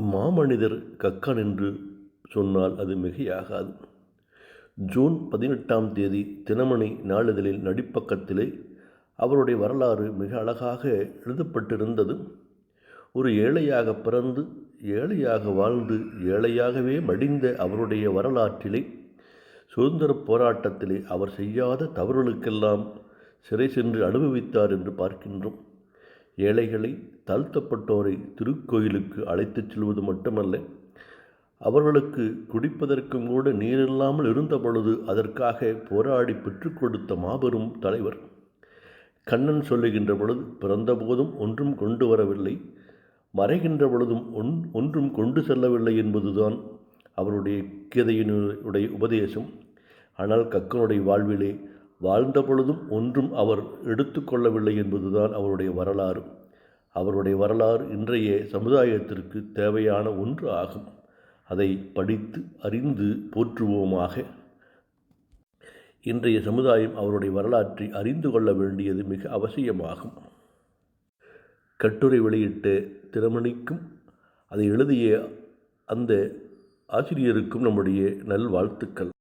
மாமனிதர் கக்கன் என்று சொன்னால் அது மிகையாகாது. ஜூன் பதினெட்டாம் தேதி தினமணி நாளிதழில் நடிப்பக்கத்திலே அவருடைய வரலாறு மிக அழகாக எழுதப்பட்டிருந்தது. ஒரு ஏழையாக பிறந்து ஏழையாக வாழ்ந்து ஏழையாகவே மடிந்த அவருடைய வரலாற்றிலே சுதந்திரப் போராட்டத்திலே அவர் செய்யாத தவறுகளுக்கெல்லாம் சிறை சென்று அனுபவித்தார் என்று பார்க்கின்றோம். ஏழைகளை தாழ்த்தப்பட்டோரை திருக்கோயிலுக்கு அழைத்துச் செல்வது மட்டுமல்ல அவர்களுக்கு குடிப்பதற்கும் கூட நீரில்லாமல் இருந்த பொழுது அதற்காக போராடி பெற்றுக் கொடுத்த மாபெரும் தலைவர். கண்ணன் சொல்லுகின்ற பொழுது பிறந்தபோதும் ஒன்றும் கொண்டு வரவில்லை. மறைகின்ற பொழுதும் ஒன் ஒன்றும் கொண்டு செல்லவில்லை என்பதுதான் அவருடைய கீதையினுடைய உபதேசம். ஆனால் கக்கனுடைய வாழ்விலே வாழ்ந்த பொழுதும் ஒன்றும் அவர் எடுத்துக்கொள்ளவில்லை என்பதுதான் அவருடைய வரலாறு. அவருடைய வரலாறு இன்றைய சமுதாயத்திற்கு தேவையான ஒன்று ஆகும். அதை படித்து அறிந்து போற்றுவோமாக. இன்றைய சமுதாயம் அவருடைய வரலாற்றை அறிந்து கொள்ள வேண்டியது மிக அவசியமாகும். கட்டுரை வெளியிட்ட திறமணிக்கும் அதை எழுதிய அந்த ஆசிரியருக்கும் நம்முடைய நல்வாழ்த்துக்கள்.